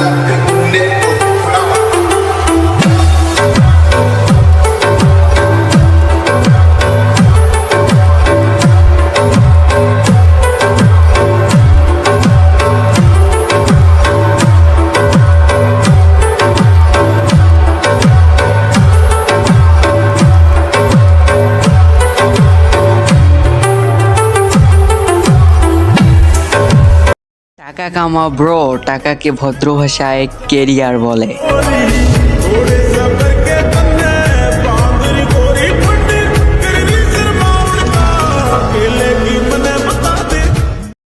Nick. টাকা কামা bro টাকাকে ভদ্র ভাষায় কেরিয়ার বলে।